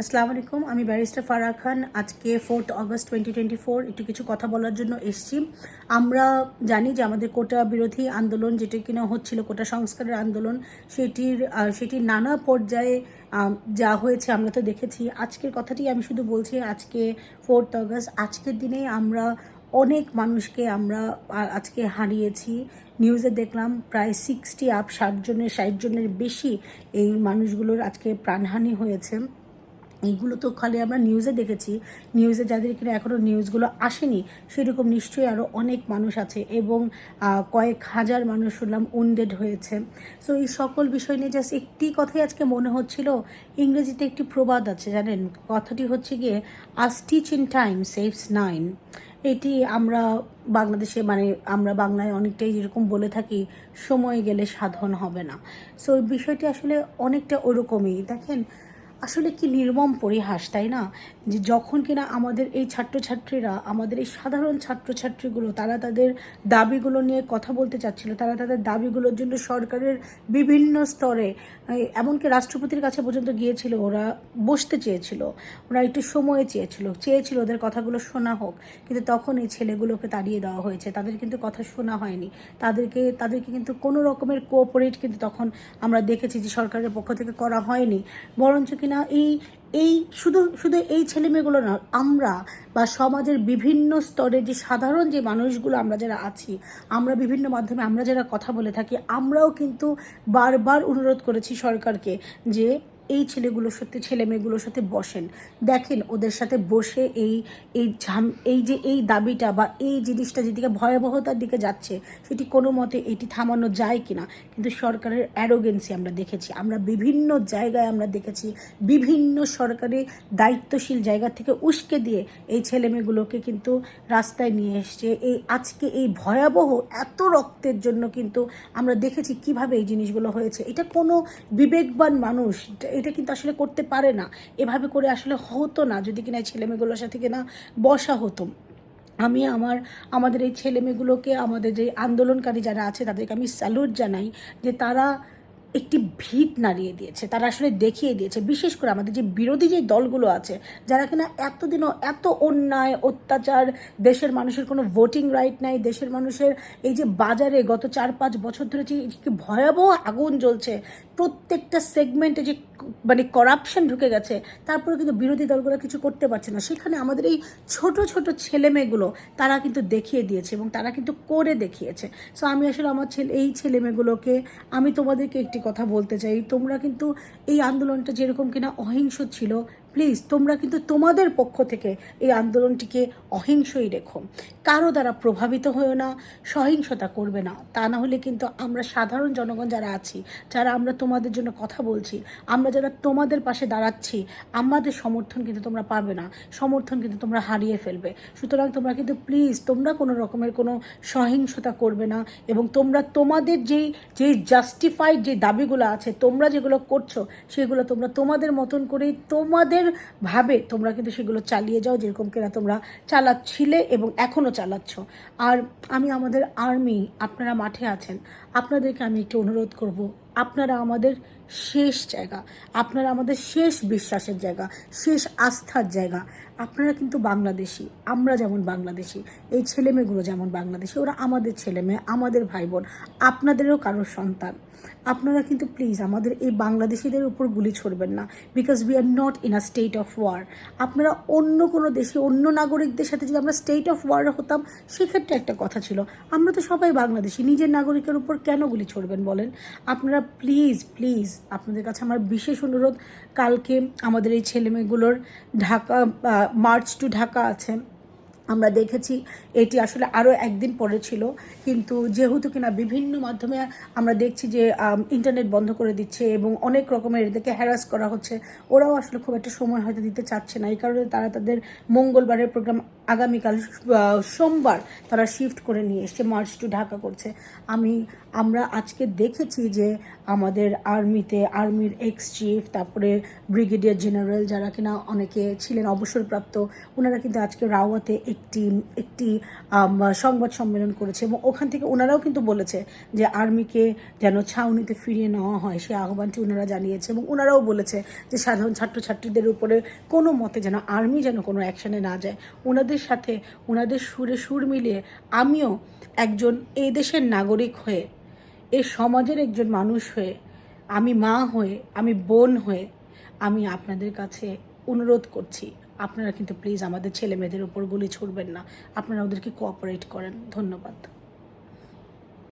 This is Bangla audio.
আসসালামু আলাইকুম, আমি ব্যারিস্টার ফারা খান। আজকে fourth August twenty twenty four একটু কিছু কথা বলার জন্য এসেছি। আমরা জানি যে আমাদের কোটা বিরোধী আন্দোলন যেটি কিনা হচ্ছিল, কোটা সংস্কারের আন্দোলন, সেটির সেটির নানা পর্যায়ে যা হয়েছে আমরা তো দেখেছি। আজকের কথাটি আমি শুধু বলছি, আজকে ফোর্থ অগস্ট আজকের দিনে আমরা অনেক মানুষকে আমরা আজকে হারিয়েছি। নিউজে দেখলাম প্রায় সিক্সটি আপ ষাট জনের ষাট জনের বেশি এই মানুষগুলোর আজকে প্রাণহানি হয়েছে। এইগুলো তো খালি আমরা নিউজে দেখেছি। নিউজে যাদের কিনা এখনও নিউজগুলো আসেনি, সেরকম নিশ্চয়ই আরও অনেক মানুষ আছে এবং কয়েক হাজার মানুষ শুনলাম উন্ডেড হয়েছে। সো এই সকল বিষয় নিয়ে জাস্ট একটি কথাই আজকে মনে হচ্ছিল, ইংরেজিতে একটি প্রবাদ আছে, জানেন? কথাটি হচ্ছে গিয়ে a stitch in time saves nine এটি আমরা বাংলাদেশে মানে আমরা বাংলায় অনেকটাই যেরকম বলে থাকি, সময় গেলে সাধন হবে না। সো বিষয়টি আসলে অনেকটা ওরকমই। দেখেন আসলে কি নির্মম পরিহাস, তাই না? যে যখন কিনা আমাদের এই ছাত্রছাত্রীরা, আমাদের এই সাধারণ ছাত্রছাত্রীগুলো, তারা তাদের দাবিগুলো নিয়ে কথা বলতে চাচ্ছিল, তারা তাদের দাবিগুলোর জন্য সরকারের বিভিন্ন স্তরে এমনকি রাষ্ট্রপতির কাছে পর্যন্ত গিয়েছিল, ওরা বসতে চেয়েছিল, ওরা একটু সময় চেয়েছিল চেয়েছিল ওদের কথাগুলো শোনা হোক। কিন্তু তখন এই ছেলেগুলোকে তাড়িয়ে দেওয়া হয়েছে, তাদের কিন্তু কথা শোনা হয়নি। তাদেরকে তাদেরকে কিন্তু কোনো রকমের কোঅপারেট কিন্তু তখন আমরা দেখেছি যে সরকারের পক্ষ থেকে করা হয়নি। বরঞ্চ কিনা এই এই শুধু শুধু এই ছেলেমেয়েগুলো না, আমরা বা সমাজের বিভিন্ন স্তরে যে সাধারণ যে মানুষগুলো আমরা যারা আছি, আমরা বিভিন্ন মাধ্যমে আমরা যারা কথা বলে থাকি, আমরাও কিন্তু বারবার অনুরোধ করেছি সরকারকে যে এই ছেলেগুলোর সাথে, ছেলে মেয়েগুলোর সাথে বসেন। দেখেন ওদের সাথে বসে এই এই ঝাম, এই যে এই দাবিটা বা এই জিনিসটা যেদিকে ভয়াবহতার দিকে যাচ্ছে, সেটি কোনো মতে এটি থামানো যায় কিনা। কিন্তু সরকারের অ্যারোগেন্সি আমরা দেখেছি। আমরা বিভিন্ন জায়গায় আমরা দেখেছি, বিভিন্ন সরকারি দায়িত্বশীল জায়গা থেকে উস্কে দিয়ে এই ছেলেমেয়েগুলোকে কিন্তু রাস্তায় নিয়ে এসছে। এই আজকে এই ভয়াবহ এত রক্তের জন্য কিন্তু আমরা দেখেছি কীভাবে এই জিনিসগুলো হয়েছে। এটা কোনো বিবেকবান মানুষ এটা কিন্তু আসলে করতে পারে না। এভাবে করে আসলে হতো না যদি কিনা ছেলেমেয়েগুলোর সাথে কিনা বসা হতো। আমি আমার, আমাদের এই ছেলেমেয়েগুলোকে, আমাদের যে আন্দোলনকারী যারা আছে তাদেরকে আমি স্যালুট জানাই যে তারা একটি ভিত নাড়িয়ে দিয়েছে, তারা আসলে দেখিয়ে দিয়েছে। বিশেষ করে আমাদের যে বিরোধী যে দলগুলো আছে, যারা কিনা এতদিনও এত অন্যায়, অত্যাচার, দেশের মানুষের কোনো ভোটিং রাইট নাই, দেশের মানুষের এই যে বাজারে গত চার পাঁচ বছর ধরে যে কি ভয়াবহ আগুন জ্বলছে, প্রত্যেকটা সেগমেন্টে যে মানে করাপশন ঢুকে গেছে তারপরে কিন্তু বিরোধী দলগুলো কিছু করতে পারছে না। সেখানে আমাদের এই ছোট ছোট ছেলে মেয়েগুলো তারা কিন্তু দেখিয়ে দিয়েছে এবং তারা কিন্তু করে দেখিয়েছে। সো আমি আসলে আমার ছেলে, এই ছেলে মেয়েগুলোকে আমি তোমাদেরকে একটি কথা বলতে চাই। তোমরা কিন্তু এই আন্দোলনটা যেরকম কিনা অহিংস ছিল প্লিজ তোমরা কিন্তু তোমাদের পক্ষ থেকে এই আন্দোলনটিকে অহিংসই রেখো। কারও দ্বারা প্রভাবিত হয়েও না, সহিংসতা করবে না। তা না হলে কিন্তু আমরা সাধারণ জনগণ যারা আছি, যারা আমরা তোমাদের জন্য কথা বলছি, আমরা যারা তোমাদের পাশে দাঁড়াচ্ছি, আমাদের সমর্থন কিন্তু তোমরা পাবে না। সমর্থন কিন্তু তোমরা হারিয়ে ফেলবে। সুতরাং তোমরা কিন্তু প্লিজ তোমরা কোনো রকমের কোনো সহিংসতা করবে না এবং তোমরা তোমাদের যেই যেই জাস্টিফাইড যে দাবিগুলো আছে, তোমরা যেগুলো করছ, সেগুলো তোমরা তোমাদের মতন করেই তোমাদের ভাবে তোমরা কিন্তু সেগুলো চালিয়ে যাও, যেরকম কিনা তোমরা চালাচ্ছিলে এবং এখনও চালাচ্ছ। আর আমি আমাদের আর্মি আপনারা মাঠে আছেন, আপনাদেরকে আমি একটু অনুরোধ করব আপনারা আমাদের শেষ জায়গা, আপনারা আমাদের শেষ বিশ্বাসের জায়গা, শেষ আস্থার জায়গা। আপনারা কিন্তু বাংলাদেশি, আমরা যেমন বাংলাদেশি, এই ছেলেমেয়েগুলো যেমন বাংলাদেশি, ওরা আমাদের ছেলেমেয়ে, আমাদের ভাই বোন আপনাদেরও কারোর সন্তান। আপনারা কিন্তু প্লিজ আমাদের এই বাংলাদেশিদের উপর গুলি ছড়বেন না because we are not in a state of war আপনারা অন্য কোনো দেশে, অন্য নাগরিকদের সাথে যদি আমরা স্টেট অফ ওয়ার হতাম, সেক্ষেত্রে একটা কথা ছিল, আমরা তো সবাই বাংলাদেশি, নিজের নাগরিকের উপর কেন গুলি ছড়বেন বলেন? আপনারা প্লিজ প্লিজ আপনাদের কাছে আমার বিশেষ অনুরোধ, কালকে আমাদের এই ছেলেমেয়েগুলোর ঢাকা মার্চ টু ঢাকা আছে। আমরা দেখেছি এটি আসলে আরও একদিন পরে ছিল, কিন্তু যেহেতু কিনা বিভিন্ন মাধ্যমে আমরা দেখছি যে ইন্টারনেট বন্ধ করে দিচ্ছে এবং অনেক রকমের এদেরকে হ্যারাস করা হচ্ছে, ওরাও আসলে খুব একটা সময় হয়তো দিতে চাচ্ছে না। এই কারণে তারা তাদের মঙ্গলবারের প্রোগ্রাম আগামীকাল সোমবার তারা শিফট করে নিয়ে এসছে মার্চ টু ঢাকা করছে। আমি, আমরা আজকে দেখেছি যে আমাদের আর্মিতে আর্মির এক্স চিফ তারপরে ব্রিগেডিয়ার জেনারেল যারা কিনা অনেকে ছিলেন, অবসরপ্রাপ্ত, ওনারা কিন্তু আজকে রাওয়াতে একটি একটি সংবাদ সম্মেলন করেছে এবং ওখান থেকে ওনারাও কিন্তু বলেছে যে আর্মিকে যেন ছাউনিতে ফিরিয়ে নেওয়া হয় সেই আহ্বানটি ওনারা জানিয়েছে এবং ওনারাও বলেছে যে সাধারণ ছাত্রছাত্রীদের উপরে কোনো মতে যেন আর্মি যেন কোনো অ্যাকশানে না যায়। ওনাদের সাথে ওনাদের সুরে সুর মিলিয়ে আমিও একজন এই দেশের নাগরিক হয়ে এ সমাজের একজন মানুষ হয়ে, আমি মা হয়ে, আমি বোন হয়ে, আমি আপনাদের কাছে অনুরোধ করছি। আপনারা কিন্তু প্লিজ আমাদের ছেলে মেয়েদের উপর গুলি ছুড়বেন না। আপনারা ওদেরকে কোঅপারেট করেন। ধন্যবাদ।